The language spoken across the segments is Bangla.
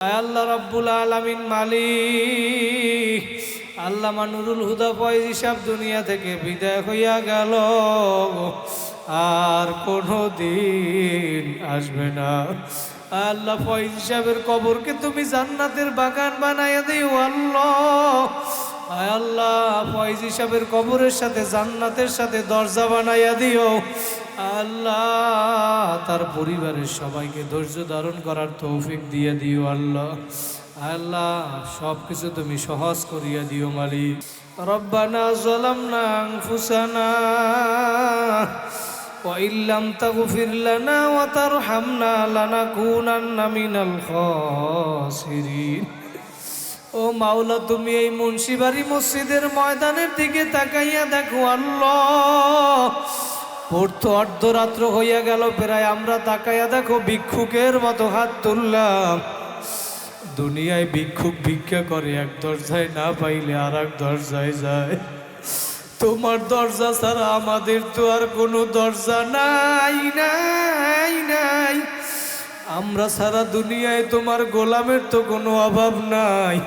আল্লাহ রাব্বুল আলামিন মালিক। আল্লাহ নুরুল হুদা ফয়েজ হিসাব দুনিয়া থেকে বিদায় হইয়া গেল। আর কোনো দিন আসবে না। আল্লাহ ফয়েজ হিসাবের কবরকে তুমি জান্নাতের বাগান বানাইয়া দিও আল্লাহ। আল্লাহ ফয়েজ হিসাবের কবরের সাথে জান্নাতের সাথে দরজা বানাইয়া দিও আল্লাহ তার পরিবারের সবাইকে ধৈর্য ধারণ করার তৌফিক দিয়ে দিও আল্লাহ আল্লাহ সব কিছু তুমি সহজ করিয়া দিও মালিক রব্বানা জলামনা আনফুসানা وإن لم تغفر لنا وترحمنا لنكونن من الخاسرين ও মাওলা, তুমি এই মুন্সিবাড়ি মসজিদের ময়দানের দিকে তাকাইয়া দেখো, আল্লাহ। অর্ধরাত্র হইয়া গেল, প্রায় আমরা তাকাইয়া দেখো, ভিক্ষুকের মতো হাত তুললাম। দুনিয়ায় ভিক্ষুক ভিক্ষা করে, এক দরজায় না পাইলে আর এক দরজায় যায়। তোমার দরজা ছাড়া আমাদের তো আর কোনো দরজা নাই নাই নাই। আমরা সারা দুনিয়ায় তোমার গোলামের তো কোনো অভাব নাই।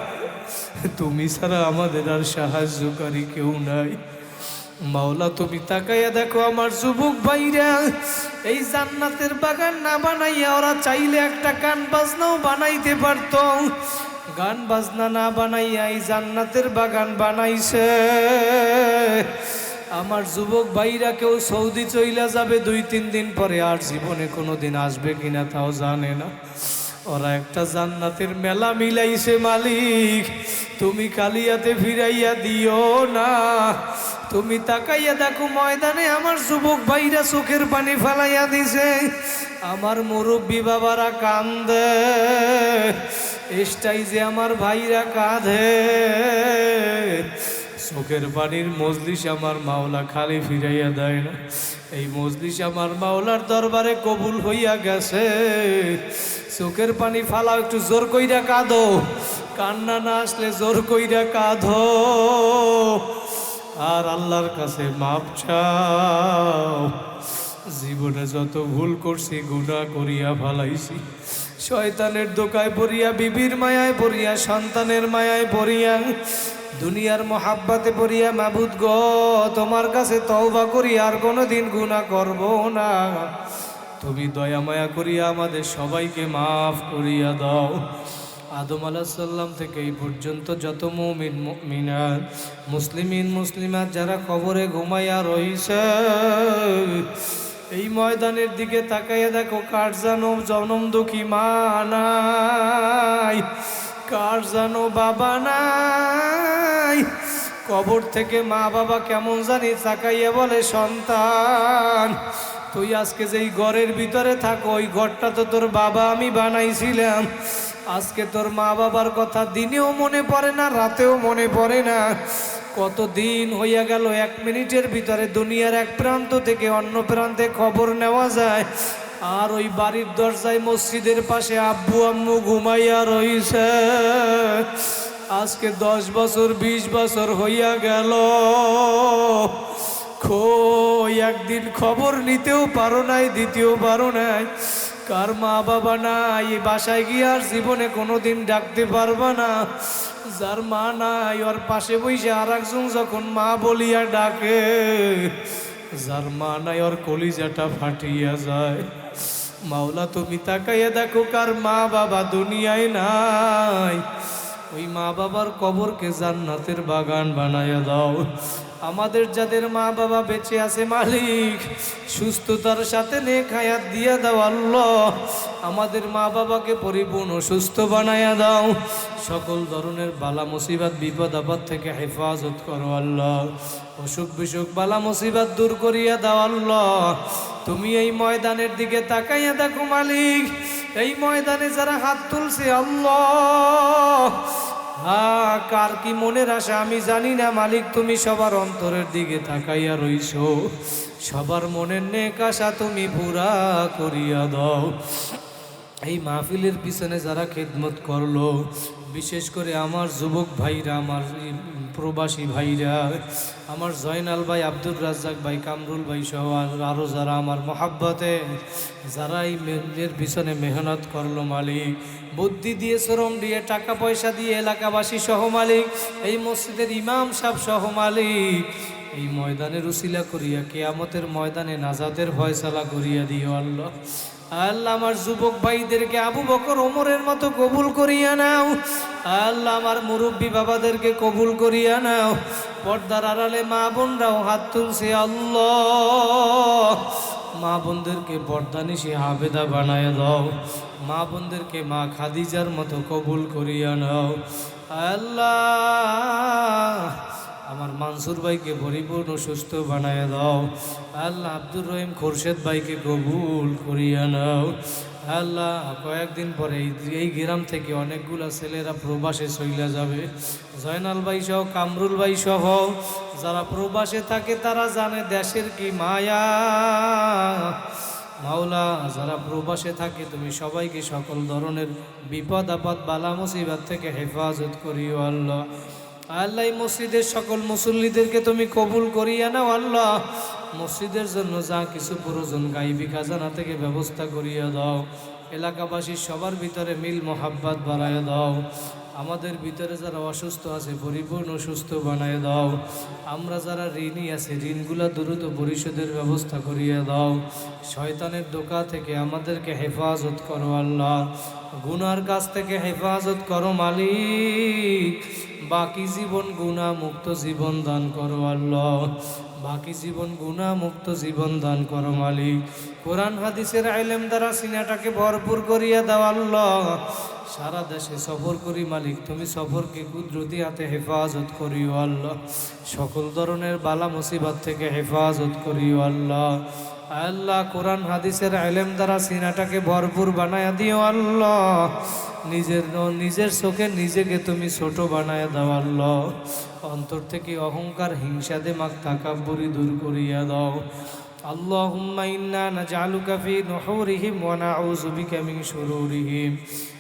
তুমি ছাড়া আমাদের আর সাহায্যকারী কেউ নাই। মাওলা, তুমি তাকাইয়া দেখো আমার যুবক ভাইরা। এই জান্নাতের বাগান না বানাইয়া ওরা চাইলে একটা গান বাজনাও বানাইতে পারত। গান বাজনা না বানাইয়া এই জান্নাতের বাগান বানাইছে। আমার যুবক ভাইরা কেউ সৌদি চইলা যাবে দুই, তিন দিন পরে, আর জীবনে কোনো দিন আসবে কিনা তাও জানে না। ওরা একটা জান্নাতের মেলা মিলাইছে মালিক। তুমি কালিয়াতে ফিরাইয়া দিও না। তুমি তাকাইয়া দেখো ময়দানে আমার যুবক ভাইরা চোখের পানি ফেলাইয়া দিছে। আমার মুরব্বী বাবারা কান্দে। এসটাই যে আমার ভাইরা কাঁধে চোখের পানির মজলিস আমার মাওলা খালি ফিরাইয়া দেয় না। এই মজলিস আমার মাওলার দরবারে কবুল হইয়া গেছে। চোখের পানি ফালাও, একটু জোর কইরা কাঁদো। কান্না না আসলে জোর কইরা কাঁধো আর আল্লাহর কাছে মাপ চাও। জীবনে যত ভুল করছি গুণা করিয়া ফালাইছি। শয়তানের দোকায় পড়িয়া বিবির মায়ায় পড়িয়া সন্তানের মায়ায় পড়িয়া দুনিয়ার মহাব্বাতে পড়িয়া মাবুদ গ, তোমার কাছে তওবা করি, আর কোনো দিন গুণা করব না। তুমি দয়া মায়া করিয়া আমাদের সবাইকে মাফ করিয়া দাও। আদম আলাহিসাল্লাম থেকে এই পর্যন্ত যত মুমিন মিনার মুসলিমিন, মুসলিমাত যারা কবরে ঘুমাইয়া রইছে এই ময়দানের দিকে তাকাইয়া দেখো, কার জানো জনম দুঃখী মা নাই, কার জানো বাবা নাই। কবর থেকে মা বাবা কেমন জানি তাকাইয়া বলে, সন্তান, তুই আজকে যেই ঘরের ভিতরে থাকো, ওই ঘরটা তো তোর বাবা আমি বানাইছিলাম। আজকে তোর মা বাবার কথা দিনেও মনে পড়ে না, রাতেও মনে পড়ে না। কত দিন হইয়া গেল? এক মিনিটের ভিতরে দুনিয়ার এক প্রান্ত থেকে অন্য প্রান্তে খবর নেওয়া যায়। আর ওই বাড়ির দরজায় মসজিদের পাশে আব্বু আম্মু ঘুমাইয়া রইছে। আজকে দশ বছর, বিশ বছর হইয়া গেল। খো একদিন খবর নিতেও পারো নাই দিতেও পারো নাই। কার মা বাবা নাই? বাসায় গিয়ে আর জীবনে কোনোদিন ডাকতে পারবা না। যার মা নাই, ওর পাশে বসে আর একজন যখন মা বলিয়া ডাকে, যার মা নাই, ওর কলিজাটা ফাটিয়া যায়। মাওলা, তুমি তাকাইয়া দেখো কার মা বাবা দুনিয়ায় নাই। ওই মা বাবার কবরকে জান্নাতের বাগান বানাইয়া দাও। আমাদের যাদের মা বাবা বেঁচে আছে মালিক, সুস্থতার সাথে নেক হায়াত দিয়া দাও আল্লাহ। আমাদের মা বাবাকে পরিপূর্ণ সুস্থ বানাইয়া দাও। সকল ধরনের বালা মুসিবাত, বিপদ, আপদ থেকে হেফাজত করো আল্লাহ। অসুখ বিসুখ, বালা মুসিবাত দূর করিয়া দাও আল্লাহ। তুমি এই ময়দানের দিকে তাকাইয়া দেখো মালিক, এই ময়দানে যারা হাত তুলছে আল্লাহ। হ্যাঁ কার কি মনের আশা? আমি জানি না, মালিক, তুমি সবার অন্তরের দিকে তাকাইয়া রইছ। সবার মনের নেকাশা তুমি পুরা করিয়া দাও। এই মাহফিলের পিছনে যারা খেদমত করল, বিশেষ করে আমার যুবক ভাইরা, আমার প্রবাসী ভাইরা, আমার জয়নাল ভাই, আব্দুর রাজ্জাক ভাই, কামরুল ভাই সহ আরও যারা আমার মহাব্বতে, যারা এই মেয়ের পিছনে মেহনত করল মালিক, বুদ্ধি দিয়ে, শ্রম দিয়ে, টাকা পয়সা দিয়ে, এলাকাবাসী সহ মালিক, এই মসজিদের ইমাম সাহ সহ মালিক, এই ময়দানের উসিলা করিয়া কেয়ামতের ময়দানে নাজাদের ভয়সালা করিয়া দিও আল্লাহ। আল্লাহ আমার যুবক ভাইদেরকে আবু বকর ওমরের মতো কবুল করিয়া নাও। আল্লাহ আমার মুরব্বী বাবাদেরকে কবুল করিয়া নাও। পর্দার আড়ালে মা বোনরাও হাত তুলছে, আল্লাহ। মা বোনদেরকে বরদানিসি হাবেদা বানায় দাও। মা বোনদেরকে মা খাদিজার মতো কবুল করিয়া নাও। আল্লাহ। আমার মানসুর ভাইকে পরিপূর্ণ সুস্থ বানায় দাও। আল্লাহ আব্দুর রহিম খোরশেদ ভাইকে কবুল করিয়া নাও। আল্লাহ, কয়েকদিন পরে এই গ্রাম থেকে অনেকগুলা ছেলেরা প্রবাসে চইলা যাবে। জয়নাল ভাই সহ, কামরুল ভাই সহ, যারা প্রবাসে থাকে তারা জানে দেশের কি মায়া। মাওলা, যারা প্রবাসে থাকে তুমি সবাইকে সকল ধরনের বিপদ আপদ বালা মুসিবত থেকে হেফাজত করিও আল্লাহ। আল্লাহ মসজিদের সকল মুসল্লিদেরকে তুমি কবুল করিয়া নাও, আল্লাহ। মসজিদের জন্য যা কিছু প্রয়োজন, গাইবি খাজানা থেকে ব্যবস্থা করিয়া দাও। এলাকাবাসী সবার ভিতরে মিল, মোহাব্বত বাড়ায় দাও। আমাদের ভিতরে যারা অসুস্থ আছে, পরিপূর্ণ সুস্থ বানায় দাও। আমরা যারা ঋণী আছে, ঋণগুলা দ্রুত পরিশোধের ব্যবস্থা করিয়ে দাও। শয়তানের দোকা থেকে আমাদেরকে হেফাজত করো আল্লাহ। গুনার কাছ থেকে হেফাজত করো মালিক। বাকি জীবন গুণা মুক্ত জীবন দান করো আল্লাহ। বাকি জীবন গুণা মুক্ত জীবন দান করো মালিক। কোরআন হাদিসের আইলেম দ্বারা সিনাটাকে ভরপুর করিয়া দাও আল্লাহ। সারা দেশে সফর করি মালিক, তুমি সফরকে কুদরতি হাতে হেফাজত করিও আল্লাহ। সকল ধরনের বালা মুসিবত থেকে হেফাজত করিও আল্লাহ। আল্লাহ কোরআন হাদিসের আলেম দ্বারা সিনাটাকে ভরপুর বানায়া দিও আল্লাহ। নিজের নিজের চোখে নিজেকে তুমি ছোট বানায়া দাও অন্তর থেকে অহংকার হিংসা দেমাক তাকাব্বুরি দূর করিয়া দাও اللهم إنا نجعلك في نحورهم ونعوذ بك من شرورهم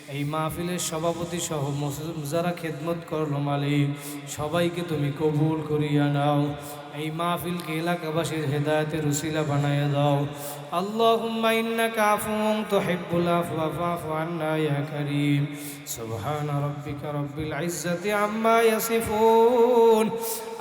এই মাহফিলের সভাপতি সহ মুসলিম যারা খেদমত করলো মালিক সবাইকে তুমি কবুল করিয়া নাও এই মাহফিলকে এলাকাবাসীর হেদায়তের উসিলা বানায় দাও। আল্লাহুম্মা ইন্নাকা আফুউন তুহিব্বুল আফওয়া ফাফু আন্না, ইয়া কারীম। সুবহান রাব্বিকা রাব্বিল ইজ্জাতি আম্মা ইয়াসিফুন।